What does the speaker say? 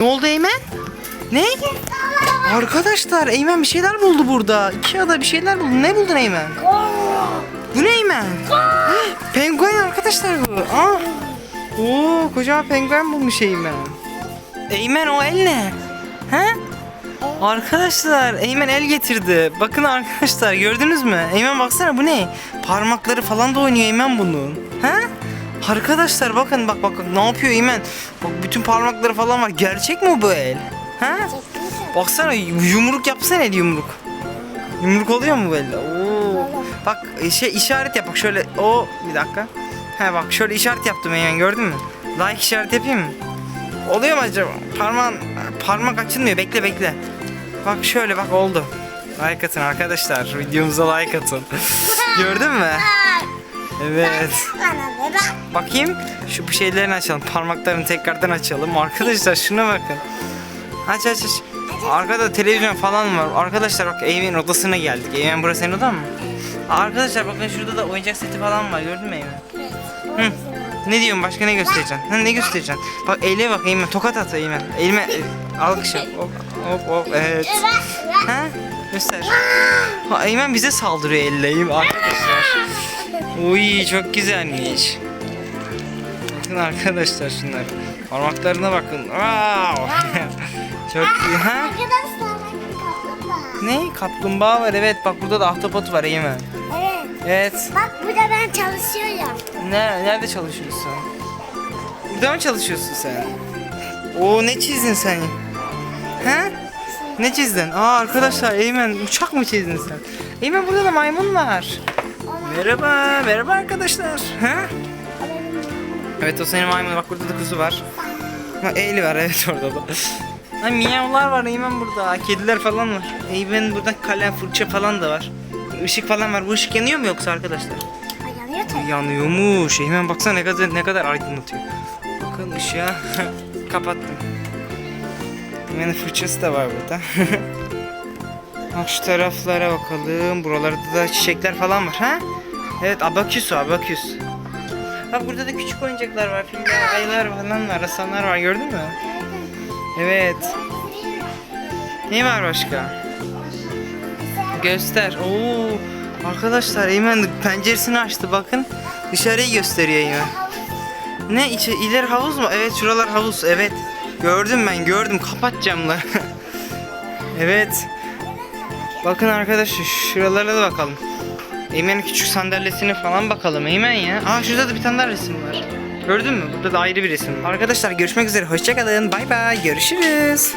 Ne oldu Eymen? Ne? Arkadaşlar Eymen bir şeyler buldu burada. Ikea'da bir şeyler buldu. Ne buldun Eymen? Bu ne Eymen? penguen arkadaşlar bu. Aa. Oo, kocaman penguen bulmuş Eymen. Eymen o el ne? He? Arkadaşlar Eymen el getirdi. Bakın arkadaşlar gördünüz mü? Eymen baksana bu ne? Parmakları falan da oynuyor Eymen bunun. He? Arkadaşlar bakın bak bak ne yapıyor Eymen? Bak bütün parmakları falan var. Gerçek mi bu el? He? Baksana yumruk yapsana el yumruk. Yumruk oluyor mu böyle? Oo. Bak şey işaret yap bak şöyle. O bir dakika. He bak şöyle işaret yaptım Eymen gördün mü? Like işaret yapayım mı? Oluyor mu acaba? Parmağın parmak açılmıyor. Bekle bekle. Bak şöyle bak oldu. Like atın arkadaşlar. Videomuza like atın. Gördün mü? Evet. Bana ve bak. Bakayım. Şu bu şeylerini açalım. Parmaklarını tekrardan açalım. Arkadaşlar şuna bakın. Aç aç aç. Arkada televizyon falan var. Arkadaşlar bak Eymen'in odasına geldik. Eymen burası senin odan mı? Arkadaşlar bakın şurada da oyuncak seti falan var. Gördün mü Eymen? Hı. Ne diyorsun başka ne göstereceksin? Ha, ne göstereceksin? Bak eyle bak Eymen tokat at Eymen. Elime alkış yap. Hop hop hop evet. Ha? Göster. Ha, Eymen bize saldırıyor elle arkadaşlar. Uy çok güzelmiş. Bakın arkadaşlar şunlar. Parmaklarına bakın. Wow. çok iyi. Ha? Arkadaşlar bakın kaplumbağa. Ne? Kaplumbağa var evet. Bak burada da ahtapot var Eymen. Evet. Evet. Bak burada ben çalışıyorum. Ne, nerede çalışıyorsun? Burada mı çalışıyorsun sen? Oo ne çizdin sen? He? Ne çizdin? Aa arkadaşlar Eymen uçak mı çizdin sen? Eymen burada da maymun var. Merhaba, merhaba arkadaşlar. He? Evet o senin maymun. Bak burada da kuzu var. Ha, Eğli var evet orada da. Ay miyavlar var Eymen burada. Kediler falan var. Eymen burada kalem, fırça falan da var. Işık falan var. Bu ışık yanıyor mu yoksa arkadaşlar? Ay yanıyor tabii. Yanıyormuş. Hemen baksana ne kadar ne kadar aydınlatıyor. Bakın ışığa kapattım. Hemen fırçası da var burada. Bak şu taraflara bakalım. Buralarda da çiçekler falan var. Ha? Evet abaküs o abaküs. Bak burada da küçük oyuncaklar var. Filler, ayılar falan var. Hasanlar var gördün mü? Evet. Ne var başka? Göster. Oo. Arkadaşlar Eymen penceresini açtı bakın. Dışarıyı gösteriyor Eymen. Ne içi ileri havuz mu? Evet şuralar havuz. Evet. Gördüm ben gördüm. Kapat camları. evet. Bakın arkadaşlar şuralara da bakalım. Eymen'in küçük sandalyesine falan bakalım Eymen ya. Aa şurada da bir tane daha resim var. Gördün mü? Burada da ayrı bir resim. var. Arkadaşlar görüşmek üzere. Hoşçakalın. Bay bay. Görüşürüz.